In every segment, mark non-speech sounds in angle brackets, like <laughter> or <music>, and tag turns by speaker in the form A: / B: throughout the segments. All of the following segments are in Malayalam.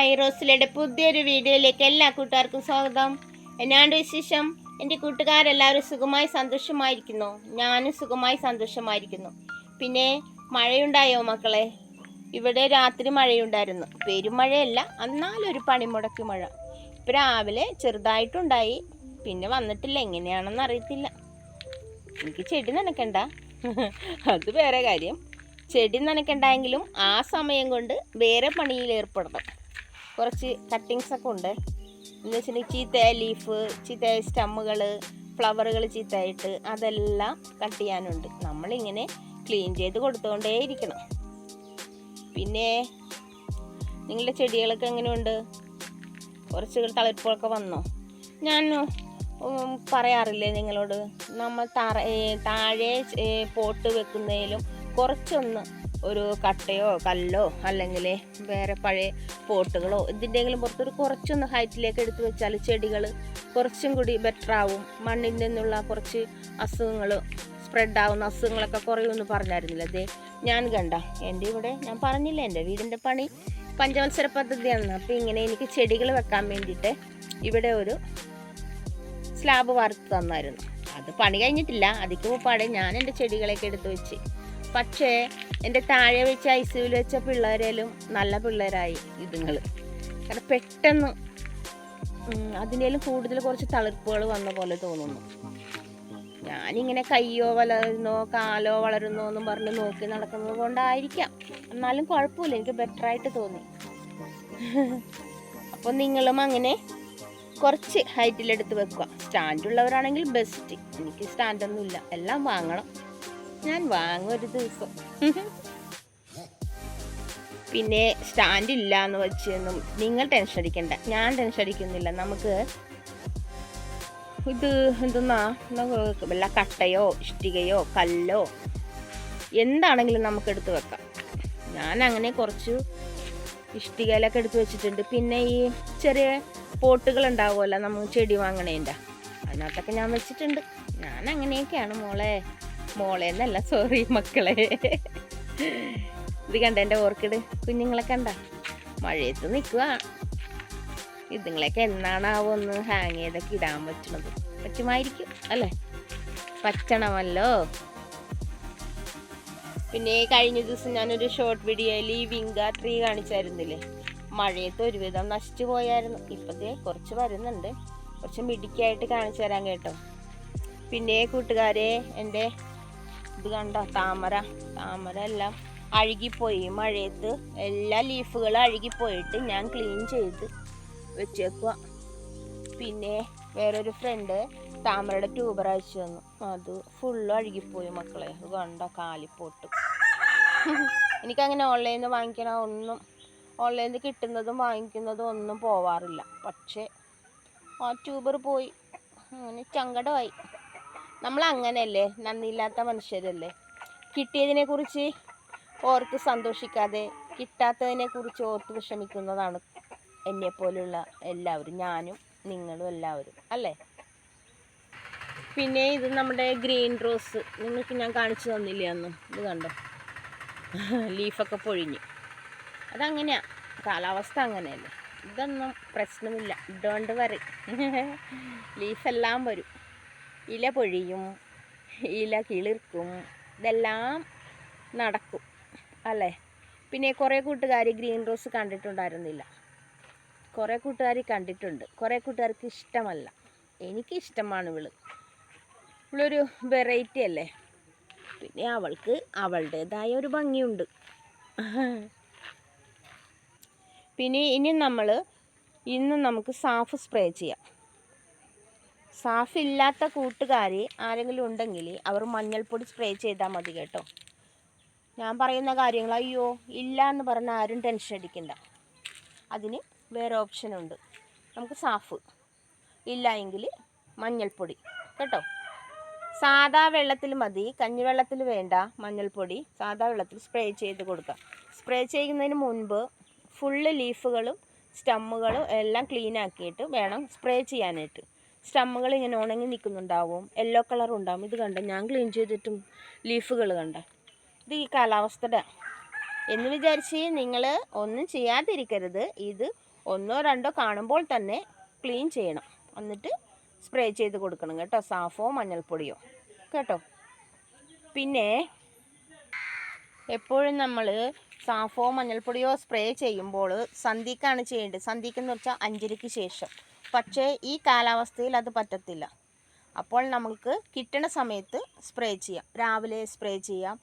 A: ഹായ് റോസിലയുടെ പുതിയൊരു വീഡിയോയിലേക്ക് എല്ലാ കൂട്ടുകാർക്കും സ്വാഗതം. എന്നാണ്ട് വിശേഷം? എന്റെ കൂട്ടുകാരെല്ലാവരും സുഖമായി സന്തോഷമായിരിക്കുന്നു. ഞാനും സുഖമായി സന്തോഷമായിരിക്കുന്നു. പിന്നെ മഴയുണ്ടായോ മക്കളെ? ഇവിടെ രാത്രി മഴയുണ്ടായിരുന്നു. പെരുമഴയല്ല എന്നാലൊരു പണിമുടക്കി മഴ. ഇപ്പം രാവിലെ ചെറുതായിട്ടുണ്ടായി. പിന്നെ വന്നിട്ടില്ല. എങ്ങനെയാണെന്ന് അറിയത്തില്ല. എനിക്ക് ചെടി നനക്കണ്ട. അത് വേറെ കാര്യം. ചെടി നനക്കണ്ടെങ്കിലും ആ സമയം കൊണ്ട് വേറെ പണിയിൽ ഏർപ്പെടണം. കുറച്ച് കട്ടിങ്സ് ഒക്കെ ഉണ്ട്. എന്ന് വെച്ചിട്ടുണ്ടെങ്കിൽ ചീത്തയായ ലീഫ് ചീത്തയായ സ്റ്റമ്മുകൾ ഫ്ലവറുകൾ ചീത്തയായിട്ട് അതെല്ലാം കട്ട് ചെയ്യാനുണ്ട്. നമ്മളിങ്ങനെ ക്ലീൻ ചെയ്ത് കൊടുത്തുകൊണ്ടേയിരിക്കണം പിന്നെ നിങ്ങളുടെ ചെടികളൊക്കെ എങ്ങനെയുണ്ട്? കുറച്ച് തളിർപ്പൊക്കെ വന്നോ? ഞാൻ പറയാറില്ലേ നിങ്ങളോട്? നമ്മൾ താഴെ പോട്ട് വെക്കുന്നതിലും കുറച്ചൊന്ന് ഒരു കട്ടയോ കല്ലോ അല്ലെങ്കിൽ വേറെ പഴയ പോട്ടുകളോ എന്തിന്റെങ്കിലും പുറത്തൊരു കുറച്ചൊന്ന് ഹൈറ്റിലേക്ക് എടുത്തു വെച്ചാൽ ചെടികൾ കുറച്ചും കൂടി ബെറ്റർ ആവും. മണ്ണിൽ നിന്നുള്ള കുറച്ച് അസുഖങ്ങൾ സ്പ്രെഡ് ആവുന്ന അസുഖങ്ങളൊക്കെ കുറയുമെന്ന് പറഞ്ഞായിരുന്നില്ല അതെ ഞാൻ കണ്ട. എന്റെ ഇവിടെ ഞാൻ പറഞ്ഞില്ല എന്റെ വീടിന്റെ പണി പഞ്ചവത്സര പദ്ധതിയാണ് അപ്പോൾ ഇങ്ങനെ എനിക്ക് ചെടികൾ വെക്കാൻ വേണ്ടിയിട്ട് ഇവിടെ ഒരു സ്ലാബ് വാർത്ത് തന്നായിരുന്നു. അത് പണി കഴിഞ്ഞിട്ടില്ല. അതിക്ക് മുപ്പാടെ ഞാൻ എന്റെ ചെടികളൊക്കെ എടുത്ത് വെച്ച് പക്ഷേ എന്റെ താഴെ വെച്ച ഐസിയിൽ വെച്ച പിള്ളേരേലും നല്ല പിള്ളേരായി ഇതുങ്ങൾ കാരണം പെട്ടെന്ന് അതിനേലും കൂടുതൽ കുറച്ച് തളിർപ്പുകൾ വന്ന പോലെ തോന്നുന്നു. ഞാനിങ്ങനെ കയ്യോ വളരുന്നോ കാലോ വളരുന്നോ എന്നും പറഞ്ഞ് നോക്കി നടക്കുന്നത് കൊണ്ടായിരിക്കാം. എന്നാലും കുഴപ്പമില്ല എനിക്ക് ബെറ്ററായിട്ട് തോന്നി. <laughs> അപ്പോൾ നിങ്ങളും അങ്ങനെ കുറച്ച് ഹൈറ്റിലെടുത്ത് വെക്കുക. സ്റ്റാൻഡ് ഉള്ളവരാണെങ്കിൽ ബെസ്റ്റ് എനിക്ക് സ്റ്റാൻഡൊന്നുമില്ല. എല്ലാം വാങ്ങണം. ഞാൻ വാങ്ങും ഒരു ദിവസം പിന്നെ സ്റ്റാൻഡ് ഇല്ല എന്ന് വെച്ചൊന്നും നിങ്ങൾ ടെൻഷൻ അടിക്കണ്ട. ഞാൻ ടെൻഷൻ അടിക്കുന്നില്ല. നമുക്ക് ഇത് എന്തെന്നാ? വല്ല കട്ടയോ ഇഷ്ടികയോ കല്ലോ എന്താണെങ്കിലും നമുക്ക് എടുത്ത് വെക്കാം. ഞാൻ അങ്ങനെ കുറച്ച് ഇഷ്ടികയിലൊക്കെ എടുത്ത് വെച്ചിട്ടുണ്ട്. പിന്നെ ഈ ചെറിയ പോട്ടുകൾ ഉണ്ടാവുമല്ലോ നമ്മൾ ചെടി വാങ്ങണേന്റെ. അതിനകത്തൊക്കെ ഞാൻ വെച്ചിട്ടുണ്ട്. ഞാൻ അങ്ങനെയൊക്കെയാണ് മോളെ. മോളെ എന്നല്ല സോറി മക്കളെ. ഇത് കണ്ട എന്റെ ഓർക്കിഡ് കുഞ്ഞുങ്ങളെ കണ്ട? മഴയത്ത് നിൽക്കുക ഇതുങ്ങളെയൊക്കെ എന്നാണാവോ ഒന്ന് ഹാങ് ചെയ്തൊക്കെ ഇടാൻ പറ്റണത്. പറ്റുമായിരിക്കും അല്ലേ? പറ്റണമല്ലോ. പിന്നെ കഴിഞ്ഞ ദിവസം ഞാനൊരു ഷോർട്ട് വീഡിയോയിൽ ഈ വിങ്ക ട്രീ കാണിച്ചായിരുന്നില്ലേ? മഴയത്ത് ഒരുവിധം നശിച്ചു പോയായിരുന്നു. ഇപ്പത്തേ കുറച്ച് വരുന്നുണ്ട്. കുറച്ച് മിടിക്കായിട്ട് കാണിച്ചു തരാൻ കേട്ടോ. പിന്നെ കൂട്ടുകാരെ എന്റെ ഇത് കണ്ടോ? താമര. താമര എല്ലാം അഴുകിപ്പോയി മഴയത്ത് എല്ലാ ലീഫുകളും അഴുകിപ്പോയിട്ട് ഞാൻ ക്ലീൻ ചെയ്ത് വെച്ചേക്കുക പിന്നെ വേറൊരു ഫ്രണ്ട് താമരയുടെ ട്യൂബർ അയച്ചു തന്നു. അത് ഫുള്ളും അഴുകിപ്പോയി മക്കളെ. കണ്ട? കാലിപ്പോട്ട് എനിക്കങ്ങനെ ഓൺലൈനിൽ നിന്ന് വാങ്ങിക്കണ? ഒന്നും ഓൺലൈനിൽ കിട്ടുന്നതും വാങ്ങിക്കുന്നതും ഒന്നും പോവാറില്ല. പക്ഷേ ആ ട്യൂബർ പോയി. അങ്ങനെ ചങ്കടമായി നമ്മൾ അങ്ങനെയല്ലേ നന്ദിയില്ലാത്ത മനുഷ്യരല്ലേ? കിട്ടിയതിനെ കുറിച്ച് ഓർത്ത് സന്തോഷിക്കാതെ കിട്ടാത്തതിനെ കുറിച്ച് ഓർത്ത് വിഷമിക്കുന്നതാണ് എന്നെപ്പോലുള്ള എല്ലാവരും. ഞാനും നിങ്ങളും എല്ലാവരും. അല്ലേ? പിന്നെ ഇത് നമ്മുടെ ഗ്രീൻ റോസ്. നിങ്ങൾക്ക് ഞാൻ കാണിച്ചു തന്നില്ല അന്ന്? ഇത് കണ്ടോ? ലീഫൊക്കെ പൊഴിഞ്ഞു. അതങ്ങനെയാ. കാലാവസ്ഥ അങ്ങനെയല്ലേ. ഇതൊന്നും പ്രശ്നമില്ല. ഡോണ്ട് വറി <laughs> ലീഫെല്ലാം വരും. ഇല പൊഴിയും ഇല കിളിർക്കും ഇതെല്ലാം നടക്കും അല്ലേ? പിന്നെ കുറേ കൂട്ടുകാർ ഗ്രീൻ റോസ് കണ്ടിട്ടുണ്ടായിരുന്നില്ല. കുറേ കൂട്ടുകാർ കണ്ടിട്ടുണ്ട്. കുറേ കൂട്ടുകാർക്ക് ഇഷ്ടമല്ല. എനിക്ക് ഇഷ്ടമാണ് ഇവൾ. ഇവളൊരു വെറൈറ്റി അല്ലേ? പിന്നെ അവൾക്ക് അവളുടേതായ ഒരു ഭംഗിയുണ്ട്. പിന്നെ ഇനി നമ്മൾ ഇന്ന് നമുക്ക് സാഫ് സ്പ്രേ ചെയ്യാം. സാഫ് ഇല്ലാത്ത കൂട്ടുകാർ ആരെങ്കിലും ഉണ്ടെങ്കിൽ അവർ മഞ്ഞൾപ്പൊടി സ്പ്രേ ചെയ്താൽ മതി കേട്ടോ. ഞാൻ പറയുന്ന കാര്യങ്ങൾ അയ്യോ ഇല്ല എന്ന് പറഞ്ഞാൽ ആരും ടെൻഷൻ അടിക്കണ്ട. അതിന് വേറെ ഓപ്ഷൻ ഉണ്ട്. നമുക്ക് സാഫ് ഇല്ല എങ്കിൽ മഞ്ഞൾപ്പൊടി കേട്ടോ. സാദാ വെള്ളത്തിൽ മതി കഞ്ഞിവെള്ളത്തിൽ വേണ്ട മഞ്ഞൾപ്പൊടി സാദാ വെള്ളത്തിൽ സ്പ്രേ ചെയ്ത് കൊടുക്കുക സ്പ്രേ ചെയ്യുന്നതിന് മുൻപ് ഫുള്ള് ലീഫുകളും സ്റ്റമ്മുകളും എല്ലാം ക്ലീൻ ആക്കിയിട്ട് വേണം സ്പ്രേ ചെയ്യാനായിട്ട്. സ്റ്റമ്മുകൾ ഇങ്ങനെ ഉണങ്ങി നിൽക്കുന്നുണ്ടാവും. യെല്ലോ കളർ ഉണ്ടാവും. ഇത് കണ്ട? ഞാൻ ക്ലീൻ ചെയ്തിട്ടും ലീഫുകൾ കണ്ട. ഇത് ഈ കാലാവസ്ഥയുടെ എന്ന് വിചാരിച്ച് നിങ്ങൾ ഒന്നും ചെയ്യാതിരിക്കരുത്. ഇത് ഒന്നോ രണ്ടോ കാണുമ്പോൾ തന്നെ ക്ലീൻ ചെയ്യണം. എന്നിട്ട് സ്പ്രേ ചെയ്ത് കൊടുക്കണം കേട്ടോ. സാഫോ മഞ്ഞൾപ്പൊടിയോ. കേട്ടോ? പിന്നെ എപ്പോഴും നമ്മൾ സാഫോ മഞ്ഞൾപ്പൊടിയോ സ്പ്രേ ചെയ്യുമ്പോൾ സന്ധിക്കാണ് ചെയ്യേണ്ടത്. സന്ധിക്കെന്ന് വെച്ചാൽ അഞ്ചരയ്ക്ക് ശേഷം. പക്ഷേ ഈ കാലാവസ്ഥയിൽ അത് പറ്റത്തില്ല. അപ്പോൾ നമുക്ക് കിട്ടണ സമയത്ത് സ്പ്രേ ചെയ്യാം. രാവിലെ സ്പ്രേ ചെയ്യാം.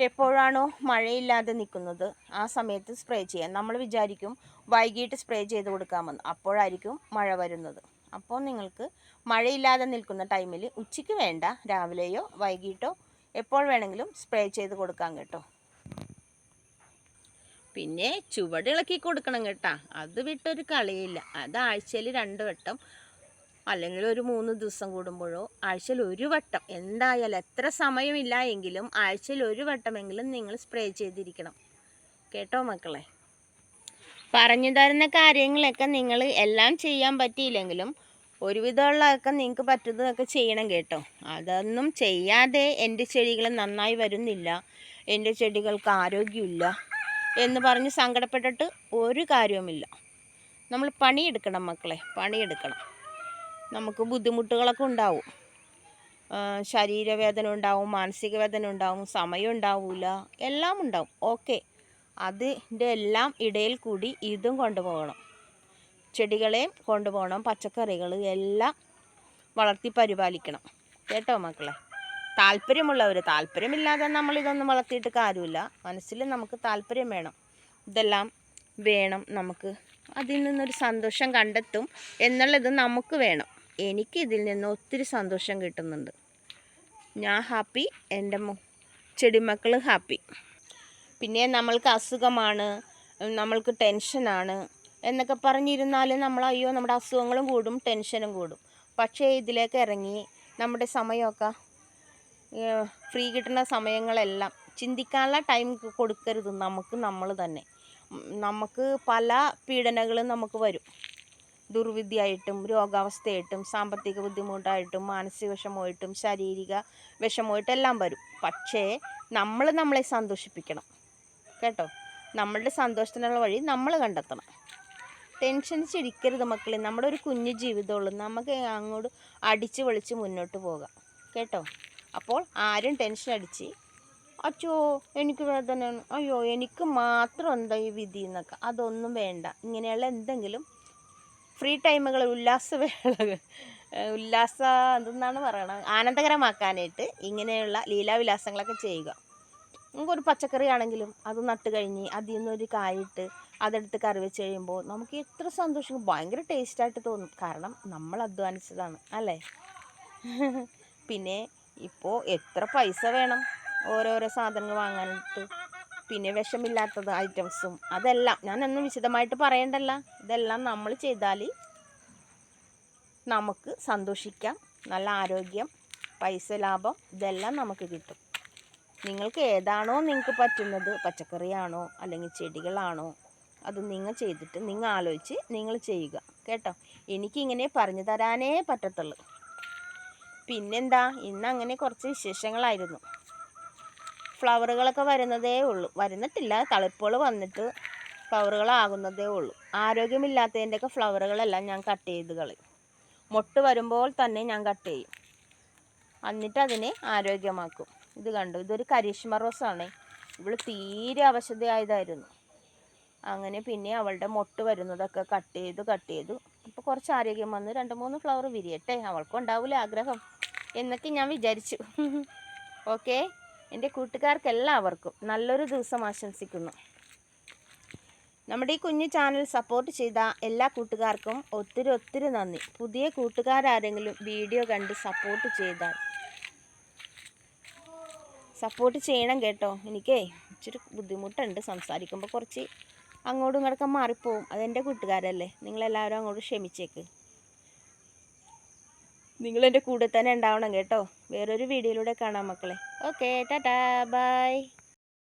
A: എപ്പോഴാണോ മഴയില്ലാതെ നിൽക്കുന്നത് ആ സമയത്ത് സ്പ്രേ ചെയ്യാം. നമ്മൾ വിചാരിക്കും വൈകിട്ട് സ്പ്രേ ചെയ്ത് കൊടുക്കാമെന്ന്. അപ്പോഴായിരിക്കും മഴ വരുന്നത്. അപ്പോൾ നിങ്ങൾക്ക് മഴയില്ലാതെ നിൽക്കുന്ന ടൈമിൽ ഉച്ചയ്ക്ക് വേണ്ട രാവിലെയോ വൈകിട്ടോ എപ്പോൾ വേണമെങ്കിലും സ്പ്രേ ചെയ്ത് കൊടുക്കാം കേട്ടോ. പിന്നെ ചുവട് ഇളക്കി കൊടുക്കണം കേട്ടാ. അത് വിട്ടൊരു കളിയില്ല. അത് ആഴ്ചയിൽ രണ്ട് വട്ടം അല്ലെങ്കിൽ ഒരു മൂന്ന് ദിവസം കൂടുമ്പോഴോ ആഴ്ചയിൽ ഒരു വട്ടം. എന്തായാലും എത്ര സമയമില്ല എങ്കിലും ആഴ്ചയിൽ ഒരു വട്ടമെങ്കിലും നിങ്ങൾ സ്പ്രേ ചെയ്തിരിക്കണം. കേട്ടോ മക്കളെ? പറഞ്ഞു തരുന്ന കാര്യങ്ങളൊക്കെ നിങ്ങൾ എല്ലാം ചെയ്യാൻ പറ്റിയില്ലെങ്കിലും ഒരുവിധമുള്ളതൊക്കെ നിങ്ങൾക്ക് പറ്റുന്നതൊക്കെ ചെയ്യണം കേട്ടോ. അതൊന്നും ചെയ്യാതെ എന്റെ ചെടികൾ നന്നായി വരുന്നില്ല. എന്റെ ചെടികൾക്ക് ആരോഗ്യമില്ല. എന്ന് പറഞ്ഞ് സങ്കടപ്പെട്ടിട്ട് ഒരു കാര്യവുമില്ല. നമ്മൾ പണിയെടുക്കണം മക്കളെ പണിയെടുക്കണം. നമുക്ക് ബുദ്ധിമുട്ടുകളൊക്കെ ഉണ്ടാവും. ശരീരവേദന ഉണ്ടാവും മാനസിക വേദന ഉണ്ടാവും സമയം ഉണ്ടാവില്ല എല്ലാം ഉണ്ടാവും. ഓക്കെ അതിന്റെ എല്ലാം ഇടയിൽ കൂടി ഇതും കൊണ്ടുപോകണം. ചെടികളെയും കൊണ്ടുപോകണം പച്ചക്കറികൾ എല്ലാം വളർത്തി പരിപാലിക്കണം. കേട്ടോ മക്കളെ? താല്പര്യമുള്ളവർ താല്പര്യമില്ലാതെ നമ്മളിതൊന്നും വളർത്തിയിട്ട് കാര്യമില്ല. മനസ്സിൽ നമുക്ക് താല്പര്യം വേണം. ഇതെല്ലാം വേണം നമുക്ക് അതിൽ നിന്നൊരു സന്തോഷം കണ്ടെത്തും എന്നുള്ളത് നമുക്ക് വേണം. എനിക്ക് ഇതിൽ നിന്ന് ഒത്തിരി സന്തോഷം കിട്ടുന്നുണ്ട്. ഞാൻ ഹാപ്പി എന്റെ ചെടിമക്കൾ ഹാപ്പി. പിന്നെ നമ്മൾക്ക് അസുഖമാണ് നമ്മൾക്ക് ടെൻഷനാണ് എന്നൊക്കെ പറഞ്ഞിരുന്നാൽ നമ്മൾ അയ്യോ നമ്മുടെ അസുഖങ്ങളും കൂടും ടെൻഷനും കൂടും. പക്ഷേ ഇതിലേക്ക് ഇറങ്ങി നമ്മുടെ സമയമൊക്കെ ഫ്രീ കിട്ടുന്ന സമയങ്ങളെല്ലാം ചിന്തിക്കാനുള്ള ടൈം കൊടുക്കരുത് നമുക്ക് നമ്മൾ തന്നെ. നമുക്ക് പല പീഡനങ്ങളും നമുക്ക് വരും. ദുർവിദ്യയായിട്ടും രോഗാവസ്ഥയായിട്ടും സാമ്പത്തിക ബുദ്ധിമുട്ടായിട്ടും മാനസിക വിഷമമായിട്ടും ശാരീരിക വിഷമമായിട്ടും എല്ലാം വരും. പക്ഷേ നമ്മൾ നമ്മളെ സന്തോഷിപ്പിക്കണം. കേട്ടോ? നമ്മളുടെ സന്തോഷത്തിനുള്ള വഴി നമ്മൾ കണ്ടെത്തണം. ടെൻഷൻ ചിരിക്കരുത് മക്കളെ. നമ്മുടെ ഒരു കുഞ്ഞു ജീവിതമുള്ളൂ. നമുക്ക് അങ്ങോട്ട് അടിച്ച് വിളിച്ച് മുന്നോട്ട് പോകാം. കേട്ടോ? അപ്പോൾ ആരും ടെൻഷൻ അടിച്ച് അച്ചോ എനിക്ക് വേദനയാണ് അയ്യോ എനിക്ക് മാത്രം എന്താ ഈ വിധി എന്നൊക്കെ അതൊന്നും വേണ്ട. ഇങ്ങനെയുള്ള എന്തെങ്കിലും ഫ്രീ ടൈമുകൾ ഉല്ലാസവേളകൾ ഉല്ലാസ എന്തെന്നാണ് പറയണത്? ആനന്ദകരമാക്കാനായിട്ട് ഇങ്ങനെയുള്ള ലീലാവിലാസങ്ങളൊക്കെ ചെയ്യുക. നമുക്കൊരു പച്ചക്കറി ആണെങ്കിലും അത് നട്ട് കഴിഞ്ഞ് അതിൽ നിന്നൊരു കായിട്ട് അതെടുത്ത് കറി വെച്ച് കഴിയുമ്പോൾ നമുക്ക് എത്ര സന്തോഷം ഭയങ്കര ടേസ്റ്റായിട്ട് തോന്നും. കാരണം നമ്മൾ അധ്വാനിച്ചതാണ് അല്ലേ? <laughs> പിന്നെ ഇപ്പോൾ എത്ര പൈസ വേണം ഓരോരോ സാധനങ്ങൾ വാങ്ങാനായിട്ട്? പിന്നെ വിഷമില്ലാത്തത് ഐറ്റംസും അതെല്ലാം. ഞാനൊന്നും വിശദമായിട്ട് പറയണ്ടല്ല. ഇതെല്ലാം നമ്മൾ ചെയ്താൽ നമുക്ക് സന്തോഷിക്കാം. നല്ല ആരോഗ്യം പൈസ ലാഭം ഇതെല്ലാം നമുക്ക് കിട്ടും. നിങ്ങൾക്ക് ഏതാണോ നിങ്ങൾക്ക് പറ്റുന്നത് പച്ചക്കറിയാണോ അല്ലെങ്കിൽ ചെടികളാണോ അത് നിങ്ങൾ ചെയ്തിട്ട് നിങ്ങൾ ആലോചിച്ച് നിങ്ങൾ ചെയ്യുക. കേട്ടോ? എനിക്കിങ്ങനെ പറഞ്ഞു തരാനേ പറ്റത്തുള്ളൂ. പിന്നെന്താ? ഇന്ന് അങ്ങനെ കുറച്ച് വിശേഷങ്ങളായിരുന്നു. ഫ്ലവറുകളൊക്കെ വരുന്നതേ ഉള്ളൂ. വരുന്നിട്ടില്ല. തളിപ്പുകൾ വന്നിട്ട് ഫ്ലവറുകളാകുന്നതേ ഉള്ളൂ. ആരോഗ്യമില്ലാത്തതിന്റെയൊക്കെ ഫ്ലവറുകളെല്ലാം ഞാൻ കട്ട് ചെയ്ത് കളയും. മൊട്ട് വരുമ്പോൾ തന്നെ ഞാൻ കട്ട് ചെയ്യും. എന്നിട്ട് അതിനെ ആരോഗ്യമാക്കും. ഇത് കണ്ടു. ഇതൊരു കരീഷ്മ റോസാണ്. ഇവൾ തീരെ അവശതയായതായിരുന്നു. അങ്ങനെ പിന്നെ അവളുടെ മൊട്ട് വരുന്നതൊക്കെ കട്ട് ചെയ്തു കട്ട് ചെയ്തു. ഇപ്പോൾ കുറച്ച് ആരോഗ്യം വന്ന് രണ്ട് മൂന്ന് ഫ്ലവർ വിരിയട്ടെ. അവൾക്കും ഉണ്ടാവില്ല ആഗ്രഹം. എന്നൊക്കെ ഞാൻ വിചാരിച്ചു. ഓക്കെ? എന്റെ കൂട്ടുകാർക്ക് എല്ലാവർക്കും നല്ലൊരു ദിവസം ആശംസിക്കുന്നു. നമ്മുടെ ഈ കുഞ്ഞു ചാനൽ സപ്പോർട്ട് ചെയ്ത എല്ലാ കൂട്ടുകാർക്കും ഒത്തിരി ഒത്തിരി നന്ദി. പുതിയ കൂട്ടുകാരാരെങ്കിലും വീഡിയോ കണ്ട് സപ്പോർട്ട് ചെയ്താൽ സപ്പോർട്ട് ചെയ്യണം കേട്ടോ. എനിക്കേ ഇച്ചിരി ബുദ്ധിമുട്ടുണ്ട് സംസാരിക്കുമ്പോൾ കുറച്ച് അങ്ങോട്ടും ഇങ്ങോട്ടൊക്കെ മാറിപ്പോവും. അതെന്റെ കൂട്ടുകാരല്ലേ. നിങ്ങളെല്ലാവരും അങ്ങോട്ട് ക്ഷമിച്ചേക്ക്. നിങ്ങളെന്റെ കൂടെ തന്നെ ഉണ്ടാവണം കേട്ടോ. വേറൊരു വീഡിയോയിലൂടെ കാണാം മക്കളെ. Okay tata bye